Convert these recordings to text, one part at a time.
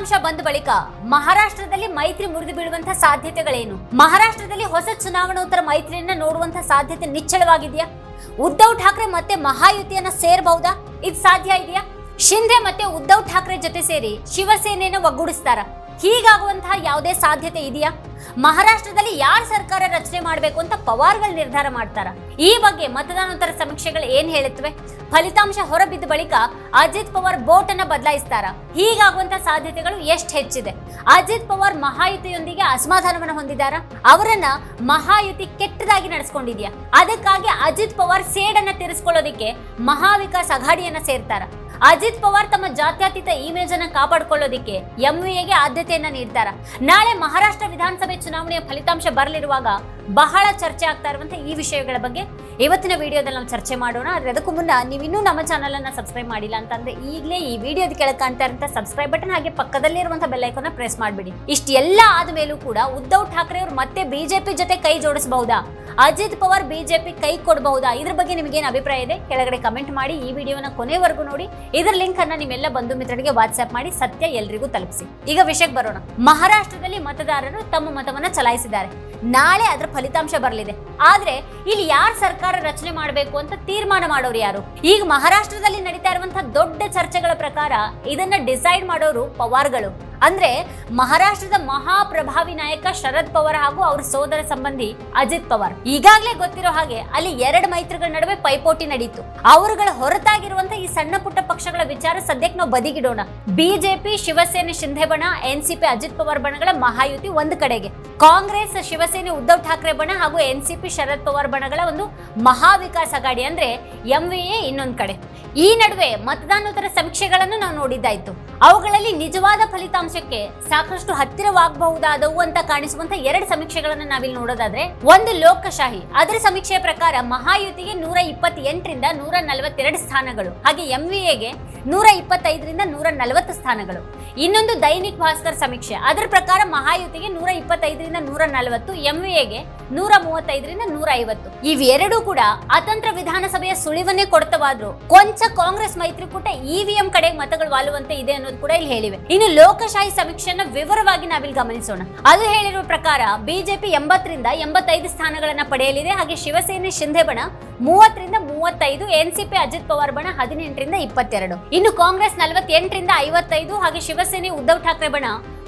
ಫಲಿತಾಂಶ ಬಂದ ಬಳಿಕ ಮಹಾರಾಷ್ಟ್ರದಲ್ಲಿ ಮೈತ್ರಿ ಮುರಿದು ಬೀಳುವಂತಹ ಸಾಧ್ಯತೆಗಳೇನು? ಮಹಾರಾಷ್ಟ್ರದಲ್ಲಿ ಹೊಸ ಚುನಾವಣೋತ್ತರ ಮೈತ್ರಿಯನ್ನ ನೋಡುವಂತಹ ಸಾಧ್ಯತೆ ನಿಚ್ಚಳವಾಗಿದೆಯಾ? ಉದ್ಧವ್ ಠಾಕ್ರೆ ಮತ್ತೆ ಮಹಾಯುತಿಯನ್ನ ಸೇರಬಹುದಾ? ಇದು ಸಾಧ್ಯ ಇದೆಯಾ? ಶಿಂದೆ ಮತ್ತೆ ಉದ್ಧವ್ ಠಾಕ್ರೆ ಜೊತೆ ಸೇರಿ ಶಿವಸೇನೆಯನ್ನು ಒಗ್ಗೂಡಿಸ್ತಾರ? ಹೀಗಾಗುವಂತಹ ಯಾವುದೇ ಸಾಧ್ಯತೆ ಇದೆಯಾ? ಮಹಾರಾಷ್ಟ್ರದಲ್ಲಿ ಯಾರು ಸರ್ಕಾರ ರಚನೆ ಮಾಡಬೇಕು ಅಂತ ಪವಾರ್ಗಳು ನಿರ್ಧಾರ ಮಾಡ್ತಾರ? ಈ ಬಗ್ಗೆ ಮತದಾನೋತ್ತರ ಸಮೀಕ್ಷೆಗಳು ಏನ್ ಹೇಳುತ್ತವೆ? ಫಲಿತಾಂಶ ಹೊರಬಿದ್ದ ಬಳಿಕ ಅಜಿತ್ ಪವಾರ್ ಬೋಟ್ ಅನ್ನ ಬದಲಾಯಿಸ್ತಾರ. ಹೀಗಾಗುವಂತ ಸಾಧ್ಯತೆಗಳು ಎಷ್ಟು ಹೆಚ್ಚಿದೆ? ಅಜಿತ್ ಪವಾರ್ ಮಹಾಯುತಿಯೊಂದಿಗೆ ಅಸಮಾಧಾನವನ್ನು ಹೊಂದಿದಾರ? ಅವರನ್ನ ಮಹಾಯುತಿ ಕೆಟ್ಟದಾಗಿ ನಡೆಸ್ಕೊಂಡಿದ್ಯಾ? ಅದಕ್ಕಾಗಿ ಅಜಿತ್ ಪವಾರ್ ಸೇಡನ್ನ ತೀರಿಸ್ಕೊಳ್ಳೋದಿಕ್ಕೆ ಮಹಾವಿಕಾಸ್ ಅಘಾಡಿಯನ್ನ ಸೇರ್ತಾರ. ಅಜಿತ್ ಪವಾರ್ ತಮ್ಮ ಜಾತ್ಯತೀತ ಇಮೇಜ್ ಅನ್ನ ಕಾಪಾಡಿಕೊಳ್ಳೋದಿಕ್ಕೆ ಎಂವಿಎಗೆ ಆದ್ಯತೆಯನ್ನ ನೀಡ್ತಾರ. ನಾಳೆ ಮಹಾರಾಷ್ಟ್ರ ವಿಧಾನಸಭೆ ಚುನಾವಣೆಯ ಫಲಿತಾಂಶ ಬರಲಿರುವಾಗ ಬಹಳ ಚರ್ಚೆ ಆಗ್ತಾ ಇರುವಂತಹ ಈ ವಿಷಯಗಳ ಬಗ್ಗೆ. ಇವತ್ತಿನ ವಿಡಿಯೋದಲ್ಲಿ ನಾವು ಚರ್ಚೆ ಮಾಡೋಣ. ಆದ್ರೆ ಅದಕ್ಕೂ ಮುನ್ನ ನೀವು ಇನ್ನೂ ನಮ್ಮ ಚಾನಲ್ ಅನ್ನ ಸಬ್ಸ್ಕ್ರೈಬ್ ಮಾಡಿಲ್ಲ ಅಂತಂದ್ರೆ ಈಗಲೇ ಈ ವಿಡಿಯೋದ ಕೆಳಗೆ ಕಾಣ್ತಾ ಇರುವಂತಹ ಸಬ್ಸ್ಕ್ರೈಬ್ ಬಟನ್ ಹಾಗೆ ಪಕ್ಕದಲ್ಲಿರುವಂತಹ ಬೆಲ್ ಐಕಾನ್ ಪ್ರೆಸ್ ಮಾಡಿಬಿಡಿ. ಇಷ್ಟೆಲ್ಲ ಆದ್ಮೇಲೂ ಕೂಡ ಉದ್ಧವ್ ಠಾಕ್ರೆ ಅವರು ಮತ್ತೆ ಬಿಜೆಪಿ ಜೊತೆ ಕೈ ಜೋಡಿಸಬಹುದಾ? ಅಜಿತ್ ಪವಾರ್ ಬಿಜೆಪಿ ಕೈ ಕೊಡಬಹುದಾ? ಇದ್ರ ಬಗ್ಗೆ ನಿಮಗೇನು ಅಭಿಪ್ರಾಯ ಇದೆ? ಕೆಳಗಡೆ ಕಮೆಂಟ್ ಮಾಡಿ ಈ ವಿಡಿಯೋನ ಕೊನೆವರೆಗೂ ನೋಡಿ. ಇದರ ಲಿಂಕ್ ಅನ್ನ ನಿಮ್ಮೆಲ್ಲ ಬಂಧು ಮಿತ್ರರಿಗೆ ವಾಟ್ಸ್ಆಪ್ ಮಾಡಿ ಸತ್ಯ ಎಲ್ರಿಗೂ ತಲುಪಿಸಿ. ಈಗ ವಿಷಯಕ್ಕೆ ಬರೋಣ. ಮಹಾರಾಷ್ಟ್ರದಲ್ಲಿ ಮತದಾರರು ತಮ್ಮ ಮತವನ್ನ ಚಲಾಯಿಸಿದ್ದಾರೆ. ನಾಳೆ ಅದರ ಫಲಿತಾಂಶ ಬರಲಿದೆ. ಆದ್ರೆ ಇಲ್ಲಿ ಯಾರು ಸರ್ಕಾರ ರಚನೆ ಮಾಡಬೇಕು ಅಂತ ತೀರ್ಮಾನ ಮಾಡೋರು ಯಾರು? ಈಗ ಮಹಾರಾಷ್ಟ್ರದಲ್ಲಿ ನಡೀತಾ ಇರುವಂತಹ ದೊಡ್ಡ ಚರ್ಚೆಗಳ ಪ್ರಕಾರ ಇದನ್ನ ಡಿಸೈಡ್ ಮಾಡೋರು ಪವಾರ್ಗಳು. ಅಂದ್ರೆ ಮಹಾರಾಷ್ಟ್ರದ ಮಹಾಪ್ರಭಾವಿ ನಾಯಕ ಶರದ್ ಪವಾರ್ ಹಾಗೂ ಅವ್ರ ಸೋದರ ಸಂಬಂಧಿ ಅಜಿತ್ ಪವಾರ್. ಈಗಾಗಲೇ ಗೊತ್ತಿರೋ ಹಾಗೆ ಅಲ್ಲಿ ಎರಡು ಮೈತ್ರಿಗಳ ನಡುವೆ ಪೈಪೋಟಿ ನಡೀತು. ಅವರುಗಳ ಹೊರತಾಗಿರುವಂತಹ ಈ ಸಣ್ಣ ಪುಟ್ಟ ಪಕ್ಷಗಳ ವಿಚಾರ ಸದ್ಯಕ್ಕೆ ನಾವು ಬದಿಗಿಡೋಣ. ಬಿಜೆಪಿ, ಶಿವಸೇನೆ ಶಿಂಧೆ ಬಣ ಎನ್ಸಿಪಿ, ಅಜಿತ್ ಪವಾರ್ ಬಣಗಳ ಮಹಾಯುತಿ ಒಂದು ಕಡೆಗೆ. ಕಾಂಗ್ರೆಸ್, ಶಿವಸೇನೆ, ಉದ್ಧವ್ ಠಾಕ್ರೆ ಬಣ ಹಾಗೂ ಎನ್ಸಿಪಿ, ಶರದ್ ಪವಾರ್ ಬಣಗಳ ಒಂದು ಮಹಾವಿಕಾಸ್ ಗಾಡಿ ಅಂದ್ರೆ ಎಂವಿಎ ಇನ್ನೊಂದು ಕಡೆ. ಈ ನಡುವೆ ಮತದಾನೋತ್ತರ ಸಮೀಕ್ಷೆಗಳನ್ನು ನಾವು ನೋಡಿದ್ದಾಯ್ತು. ಅವುಗಳಲ್ಲಿ ನಿಜವಾದ ಫಲಿತಾಂಶಕ್ಕೆ ಸಾಕಷ್ಟು ಹತ್ತಿರವಾಗಬಹುದಾದವು ಅಂತ ಕಾಣಿಸುವಂತ ಎರಡು ಸಮೀಕ್ಷೆಗಳನ್ನು ನಾವಿಲ್ಲಿ ನೋಡೋದಾದ್ರೆ, ಒಂದು ಲೋಕಶಾಹಿ. ಅದರ ಸಮೀಕ್ಷೆಯ ಪ್ರಕಾರ ಮಹಾಯುತಿಗೆ ನೂರ ಇಪ್ಪತ್ತೆಂಟರಿಂದ ನೂರ ನಲವತ್ತೆರಡು ಸ್ಥಾನಗಳು, ಹಾಗೆ ಎಂವಿಎಗೆ ನೂರ ಇಪ್ಪತ್ತೈದರಿಂದ ನೂರ ನಲವತ್ತು ಸ್ಥಾನಗಳು. ಇನ್ನೊಂದು ದೈನಿಕ್ ಭಾಸ್ಕರ್ ಸಮೀಕ್ಷೆ. ಅದರ ಪ್ರಕಾರ ಮಹಾಯುತಿಗೆ ನೂರ ಇಪ್ಪತ್ತೈದರಿಂದ ನೂರ ನಲವತ್ತು ಎಂವಿಎಗೆ ನೂರ ಮೂವತ್ತೈದರಿಂದ ನೂರ ಐವತ್ತು. ಇವೆರಡೂ ಕೂಡ ಅತಂತ್ರ ವಿಧಾನಸಭೆಯ ಸುಳಿವನ್ನೇ ಕೊಡ್ತವಾದ್ರು. ಕೊಂಚ ಕಾಂಗ್ರೆಸ್ ಮೈತ್ರಿಕೂಟ ಇವಿಎಂ ಕಡೆ ಮತಗಳು ವಾಲುವಂತೆ ಇದೆ ಅನ್ನೋದು ಕೂಡ ಇಲ್ಲಿ ಹೇಳಿವೆ. ಇನ್ನು ಲೋಕಶಾಹಿ ಸಮೀಕ್ಷೆಯನ್ನ ವಿವರವಾಗಿ ನಾವಿಲ್ಲಿ ಗಮನಿಸೋಣ. ಅದು ಹೇಳಿರುವ ಪ್ರಕಾರ, ಬಿಜೆಪಿ ಎಂಬತ್ತರಿಂದ ಎಂಬತ್ತೈದು ಸ್ಥಾನಗಳನ್ನ ಪಡೆಯಲಿದೆ. ಹಾಗೆ ಶಿವಸೇನೆ ಶಿಂಧೆ ಬಣ ಮೂವತ್ತರಿಂದ ಮೂವತ್ತೈದು, ಎನ್ಸಿಪಿ ಅಜಿತ್ ಪವಾರ್ ಬಣ ಹದಿನೆಂಟರಿಂದ ಇಪ್ಪತ್ತೆರಡು. ಇನ್ನು ಕಾಂಗ್ರೆಸ್ ನಲವತ್ತೆಂಟರಿಂದ ಐವತ್ತೈದು, ಹಾಗೆ ಶಿವಸೇನೆ ಉದ್ಧವ್ ಠಾಕ್ರೆ ಬಣ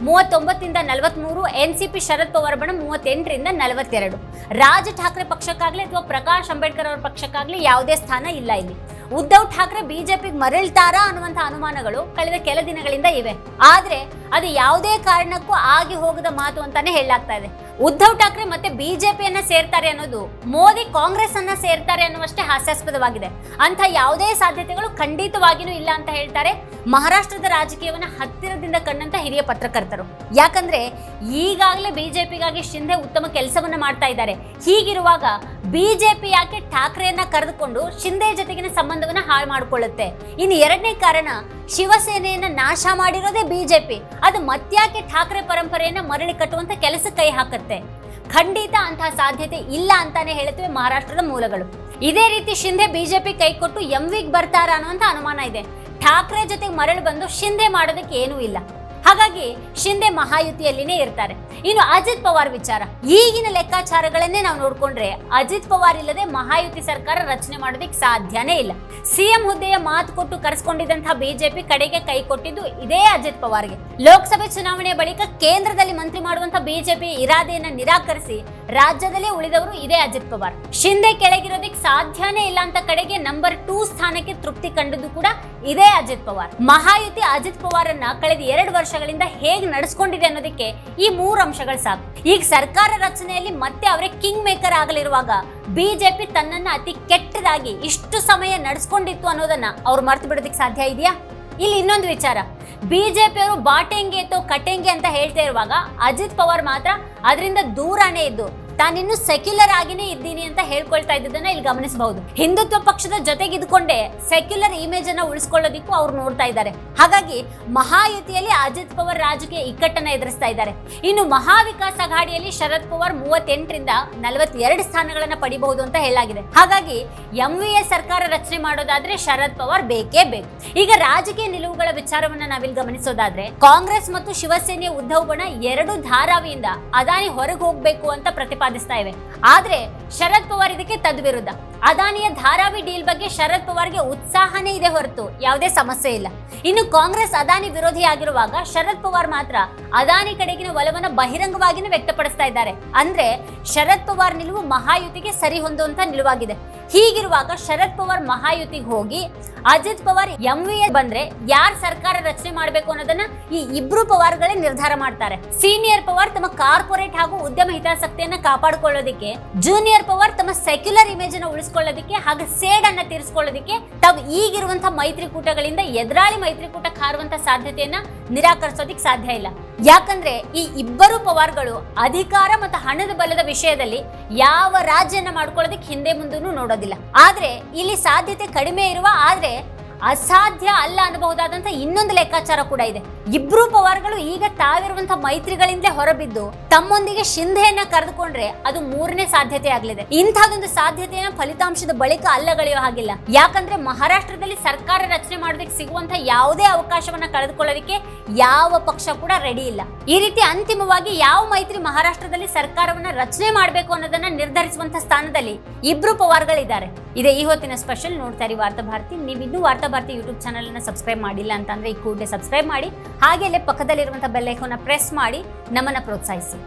ಮೂವತ್ತೊಂಬತ್ತರಿಂದ ನಲವತ್ಮೂರು, ಎನ್ಸಿಪಿ ಶರದ್ ಪವಾರ್ ಬಣ ಮೂವತ್ತೆಂಟರಿಂದ ನಲವತ್ತೆರಡು. ರಾಜ್ ಠಾಕ್ರೆ ಪಕ್ಷಕ್ಕಾಗಲಿ ಅಥವಾ ಪ್ರಕಾಶ್ ಅಂಬೇಡ್ಕರ್ ಅವರ ಪಕ್ಷಕ್ಕಾಗಲಿ ಯಾವುದೇ ಸ್ಥಾನ ಇಲ್ಲ ಇಲ್ಲಿ. ಉದ್ಧವ್ ಠಾಕ್ರೆ ಬಿಜೆಪಿಗೆ ಮರಳ್ತಾರಾ ಅನ್ನುವಂಥ ಅನುಮಾನಗಳು ಕಳೆದ ಕೆಲ ದಿನಗಳಿಂದ ಇವೆ. ಆದ್ರೆ ಅದು ಯಾವುದೇ ಕಾರಣಕ್ಕೂ ಆಗಿ ಹೋಗದ ಮಾತು ಅಂತಾನೆ ಹೇಳಲಾಗ್ತಾ ಇದೆ. ಉದ್ಧವ್ ಠಾಕ್ರೆ ಮತ್ತೆ ಬಿಜೆಪಿಯನ್ನ ಸೇರ್ತಾರೆ ಅನ್ನೋದು ಮೋದಿ ಕಾಂಗ್ರೆಸ್ ಅನ್ನ ಸೇರ್ತಾರೆ ಅನ್ನುವಷ್ಟೇ ಹಾಸ್ಯಾಸ್ಪದವಾಗಿದೆ. ಅಂತ ಯಾವುದೇ ಸಾಧ್ಯತೆಗಳು ಖಂಡಿತವಾಗಿಯೂ ಇಲ್ಲ ಅಂತ ಹೇಳ್ತಾರೆ ಮಹಾರಾಷ್ಟ್ರದ ರಾಜಕೀಯವನ್ನ ಹತ್ತಿರದಿಂದ ಕಂಡಂತ ಹಿರಿಯ ಪತ್ರಕರ್ತರು. ಯಾಕಂದ್ರೆ ಈಗಾಗಲೇ ಬಿಜೆಪಿಗಾಗಿ ಶಿಂದೆ ಉತ್ತಮ ಕೆಲಸವನ್ನ ಮಾಡ್ತಾ ಇದ್ದಾರೆ. ಹೀಗಿರುವಾಗ ಬಿಜೆಪಿ ಯಾಕೆ ಠಾಕ್ರೆಯನ್ನ ಕರೆದುಕೊಂಡು ಶಿಂದೆ ಜೊತೆಗಿನ ಸಂಬಂಧವನ್ನ ಹಾಳು ಮಾಡಿಕೊಳ್ಳುತ್ತೆ? ಇನ್ನು ಎರಡನೇ ಕಾರಣ, ಶಿವಸೇನೆಯನ್ನ ನಾಶ ಮಾಡಿರೋದೇ ಬಿಜೆಪಿ. ಅದು ಮತ್ಯಾಕೆ ಠಾಕ್ರೆ ಪರಂಪರೆಯನ್ನ ಮರಳಿ ಕಟ್ಟುವಂತ ಕೆಲಸ ಕೈ ಹಾಕುತ್ತೆ? ಖಂಡಿತ ಅಂತಹ ಸಾಧ್ಯತೆ ಇಲ್ಲ ಅಂತಾನೆ ಹೇಳುತ್ತವೆ ಮಹಾರಾಷ್ಟ್ರದ ಮೂಲಗಳು. ಇದೇ ರೀತಿ ಶಿಂದೆ ಬಿಜೆಪಿ ಕೈ ಕೊಟ್ಟು ಎಂವಿಗ್ ಬರ್ತಾರ ಅನ್ನುವಂತ ಅನುಮಾನ ಇದೆ. ಠಾಕ್ರೆ ಜೊತೆಗೆ ಮರಳು ಬಂದು ಶಿಂದೆ ಮಾಡೋದಕ್ಕೆ ಏನೂ ಇಲ್ಲ. ಹಾಗಾಗಿ ಶಿಂದೆ ಮಹಾಯುತಿಯಲ್ಲಿನೇ ಇರ್ತಾರೆ. ಇನ್ನು ಅಜಿತ್ ಪವಾರ್ ವಿಚಾರ. ಈಗಿನ ಲೆಕ್ಕಾಚಾರಗಳನ್ನೇ ನಾವು ನೋಡಿಕೊಂಡ್ರೆ ಅಜಿತ್ ಪವಾರ್ ಇಲ್ಲದೆ ಮಹಾಯುತಿ ಸರ್ಕಾರ ರಚನೆ ಮಾಡೋದಕ್ಕೆ ಸಾಧ್ಯನೇ ಇಲ್ಲ. ಸಿಎಂ ಹುದ್ದೆಯ ಮಾತು ಕೊಟ್ಟು ಕರೆಸ್ಕೊಂಡಿದ್ದಂತಹ ಬಿಜೆಪಿ ಕಡೆಗೆ ಕೈ ಕೊಟ್ಟಿದ್ದು ಇದೇ ಅಜಿತ್ ಪವಾರ್ಗೆ. ಲೋಕಸಭೆ ಚುನಾವಣೆಯ ಬಳಿಕ ಕೇಂದ್ರದಲ್ಲಿ ಮಂತ್ರಿ ಮಾಡುವಂತಹ ಬಿಜೆಪಿ ಇರಾದೆಯನ್ನ ನಿರಾಕರಿಸಿ ರಾಜ್ಯದಲ್ಲೇ ಉಳಿದವರು ಇದೇ ಅಜಿತ್ ಪವಾರ್. ಶಿಂದೆ ಕೆಳಗಿರೋದಕ್ಕೆ ಸಾಧ್ಯನೇ ಇಲ್ಲ ಅಂತ ಕಡೆಗೆ ನಂಬರ್ ಟೂ ಸ್ಥಾನಕ್ಕೆ ತೃಪ್ತಿ ಕಂಡದ್ದು ಕೂಡ ಇದೇ ಅಜಿತ್ ಪವಾರ್. ಮಹಾಯುತಿ ಅಜಿತ್ ಪವಾರನ್ನ ಕಳೆದ ಎರಡು ವರ್ಷಗಳಿಂದ ಹೇಗೆ ನಡೆಸ್ಕೊಂಡಿದೆ ಅನ್ನೋದಕ್ಕೆ ಈ ಮೂರು ಅಂಶಗಳು ಸಾಕು. ಈಗ ಸರ್ಕಾರ ರಚನೆಯಲ್ಲಿ ಮತ್ತೆ ಅವರೇ ಕಿಂಗ್ ಮೇಕರ್ ಆಗಲಿರುವಾಗ ಬಿಜೆಪಿ ತನ್ನನ್ನ ಅತಿ ಕೆಟ್ಟದಾಗಿ ಇಷ್ಟು ಸಮಯ ನಡೆಸ್ಕೊಂಡಿತ್ತು ಅನ್ನೋದನ್ನ ಅವ್ರು ಮರ್ತು ಬಿಡೋದಕ್ಕೆ ಸಾಧ್ಯ ಇದೆಯಾ? ಇಲ್ಲಿ ಇನ್ನೊಂದು ವಿಚಾರ. ಬಿಜೆಪಿ ಅವರು ಬಾಟೆಂಗೆ ಅಥವಾ ಕಟೆಂಗೆ ಅಂತ ಹೇಳ್ತಾ ಇರುವಾಗ ಅಜಿತ್ ಪವಾರ್ ಮಾತ್ರ ಅದರಿಂದ ದೂರನೇ ಇದ್ದು ತಾನಿನ್ನು ಸೆಕ್ಯುಲರ್ ಆಗಿನೇ ಇದ್ದೀನಿ ಅಂತ ಹೇಳ್ಕೊಳ್ತಾ ಇದ್ದದನ್ನ ಇಲ್ಲಿ ಗಮನಿಸಬಹುದು. ಹಿಂದುತ್ವ ಪಕ್ಷದ ಜೊತೆಗೆ ಇದ್ಕೊಂಡೆ ಸೆಕ್ಯುಲರ್ ಇಮೇಜ್ ಅನ್ನ ಉಳಿಸ್ಕೊಳ್ಳೋದಿಕ್ಕೂ ಅವ್ರು ನೋಡ್ತಾ ಇದ್ದಾರೆ. ಹಾಗಾಗಿ ಮಹಾಯುತಿಯಲ್ಲಿ ಅಜಿತ್ ಪವಾರ್ ರಾಜಕೀಯ ಇಕ್ಕಟ್ಟನ್ನ ಎದುರಿಸ್ತಾ ಇದ್ದಾರೆ. ಇನ್ನು ಮಹಾವಿಕಾಸ್ ಅಘಾಡಿಯಲ್ಲಿ ಶರದ್ ಪವಾರ್ ಮೂವತ್ತೆಂಟರಿಂದ ನಲವತ್ತೆರಡು ಸ್ಥಾನಗಳನ್ನ ಪಡಿಬಹುದು ಅಂತ ಹೇಳಲಾಗಿದೆ. ಹಾಗಾಗಿ ಎಂ ವಿ ಸರ್ಕಾರ ರಚನೆ ಮಾಡೋದಾದ್ರೆ ಶರದ್ ಪವಾರ್ ಬೇಕೇ ಬೇಕು. ಈಗ ರಾಜಕೀಯ ನಿಲುವುಗಳ ವಿಚಾರವನ್ನ ನಾವಿಲ್ಲಿ ಗಮನಿಸೋದಾದ್ರೆ ಕಾಂಗ್ರೆಸ್ ಮತ್ತು ಶಿವಸೇನೆಯ ಉದ್ಧವ್ ಬಣ ಎರಡು ಧಾರಾವಿಯಿಂದ ಅದಾನಿ ಹೊರಗೆ ಹೋಗ್ಬೇಕು ಅಂತ ಪ್ರತಿಪಾದಿಸ್ತಾ ಇವೆ. ಆದ್ರೆ ಶರದ್ ಪವಾರ್ ಇದಕ್ಕೆ ತದ್ವಿರುದ್ಧ. ಅದಾನಿಯ ಧಾರಾವಿ ಡೀಲ್ ಬಗ್ಗೆ ಶರದ್ ಪವಾರ್ಗೆ ಉತ್ಸಾಹನೇ ಇದೆ ಹೊರತು ಯಾವುದೇ ಸಮಸ್ಯೆ ಇಲ್ಲ. ಇನ್ನು ಕಾಂಗ್ರೆಸ್ ಅದಾನಿ ವಿರೋಧಿ ಆಗಿರುವಾಗ ಶರದ್ ಪವಾರ್ ಮಾತ್ರ ಅದಾನಿ ಕಡೆಗಿನ ಒಲವನ್ನ ಬಹಿರಂಗವಾಗಿನ ವ್ಯಕ್ತಪಡಿಸ್ತಾ ಇದ್ದಾರೆ. ಅಂದ್ರೆ ಶರದ್ ಪವಾರ್ ನಿಲುವು ಮಹಾಯುತಿಗೆ ಸರಿ ಹೊಂದುವಂತ ನಿಲುವಾಗಿದೆ. ಹೀಗಿರುವಾಗ ಶರದ್ ಪವಾರ್ ಮಹಾಯುತಿಗೆ ಹೋಗಿ ಅಜಿತ್ ಪವಾರ್ ಎಂ ವಿ ಬಂದ್ರೆ ಯಾರ್ ಸರ್ಕಾರ ರಚನೆ ಮಾಡಬೇಕು ಅನ್ನೋದನ್ನ ಈ ಇಬ್ರು ಪವಾರ್ಗಳೇ ನಿರ್ಧಾರ ಮಾಡ್ತಾರೆ. ಸೀನಿಯರ್ ಪವಾರ್ ತಮ್ಮ ಕಾರ್ಪೊರೇಟ್ ಹಾಗೂ ಉದ್ಯಮ ಹಿತಾಸಕ್ತಿಯನ್ನ ಕಾಪಾಡಿಕೊಳ್ಳೋದಿಕ್ಕೆ, ಜೂನಿಯರ್ ಪವಾರ್ ತಮ್ಮ ಸೆಕ್ಯುಲರ್ ಇಮೇಜ್ ಅನ್ನ ಉಳಿಸ್ಕೊಳ್ಳೋದಿಕ್ಕೆ ಹಾಗೆ ಸೇಡನ್ನ ತೀರಿಸ್ಕೊಳ್ಳೋದಕ್ಕೆ ತಾವು ಈಗಿರುವಂತಹ ಮೈತ್ರಿಕೂಟಗಳಿಂದ ಎದುರಾಳಿ ಮೈತ್ರಿಕೂಟ ಕಾರುವಂತ ಸಾಧ್ಯತೆಯನ್ನ ನಿರಾಕರಿಸೋದಿಕ್ ಸಾಧ್ಯ ಇಲ್ಲ. ಯಾಕಂದ್ರೆ ಈ ಇಬ್ಬರು ಪವಾರ್ಗಳು ಅಧಿಕಾರ ಮತ್ತು ಹಣದ ಬಲದ ವಿಷಯದಲ್ಲಿ ಯಾವ ರಾಜ್ಯನ ಮಾಡ್ಕೊಳ್ಳೋದಕ್ಕೆ ಹಿಂದೆ ಮುಂದೂ ನೋಡೋದಿಲ್ಲ. ಆದ್ರೆ ಇಲ್ಲಿ ಸಾಧ್ಯತೆ ಕಡಿಮೆ ಇರುವ, ಆದ್ರೆ ಅಸಾಧ್ಯ ಅಲ್ಲ ಅನ್ನಬಹುದಾದಂತ ಇನ್ನೊಂದು ಲೆಕ್ಕಾಚಾರ ಕೂಡ ಇದೆ. ಇಬ್ರು ಪವಾರ್ಗಳು ಈಗ ತಾವಿರುವಂತಹ ಮೈತ್ರಿಗಳಿಂದಲೇ ಹೊರಬಿದ್ದು ತಮ್ಮೊಂದಿಗೆ ಶಿಂಧೆಯನ್ನ ಕರೆದುಕೊಂಡ್ರೆ ಅದು ಮೂರನೇ ಸಾಧ್ಯತೆ ಆಗಲಿದೆ. ಇಂಥದೊಂದು ಸಾಧ್ಯತೆಯನ್ನ ಫಲಿತಾಂಶದ ಬಳಿಕ ಅಲ್ಲಗಳೆಯೋ ಹಾಗಿಲ್ಲ. ಯಾಕಂದ್ರೆ ಮಹಾರಾಷ್ಟ್ರದಲ್ಲಿ ಸರ್ಕಾರ ರಚನೆ ಮಾಡೋದಕ್ಕೆ ಸಿಗುವಂತಹ ಯಾವುದೇ ಅವಕಾಶವನ್ನ ಕಳೆದುಕೊಳ್ಳೋದಕ್ಕೆ ಯಾವ ಪಕ್ಷ ಕೂಡ ರೆಡಿ ಇಲ್ಲ. ಈ ರೀತಿ ಅಂತಿಮವಾಗಿ ಯಾವ ಮೈತ್ರಿ ಮಹಾರಾಷ್ಟ್ರದಲ್ಲಿ ಸರ್ಕಾರವನ್ನ ರಚನೆ ಮಾಡಬೇಕು ಅನ್ನೋದನ್ನ ನಿರ್ಧರಿಸುವಂತ ಸ್ಥಾನದಲ್ಲಿ ಇಬ್ರು ಪವಾರ್ಗಳಿದ್ದಾರೆ. ಇದೇ ಈ ಹೊತ್ತಿನ ಸ್ಪೆಷಲ್ ನೋಡ್ತಾ ಇರಿ ವಾರ್ತಾ ಭಾರತಿ. ನೀವು ಇನ್ನೂ ವಾರ್ತಾ ಭಾರತಿ ಯೂಟ್ಯೂಬ್ ಚಾನಲ್ ಅನ್ನ ಸಬ್ಸ್ಕ್ರೈಬ್ ಮಾಡಿಲ್ಲ ಅಂತಂದ್ರೆ ಈ ಕೂಡಲೇ ಸಬ್ಸ್ಕ್ರೈಬ್ ಮಾಡಿ. ಹಾಗೆ ಅಲ್ಲೇ ಪಕ್ಕದಲ್ಲಿರುವಂತಹ ಬೆಲ್ ಐಕಾನ್ನ ಪ್ರೆಸ್ ಮಾಡಿ ನಮ್ಮನ್ನ ಪ್ರೋತ್ಸಾಹಿಸಿ.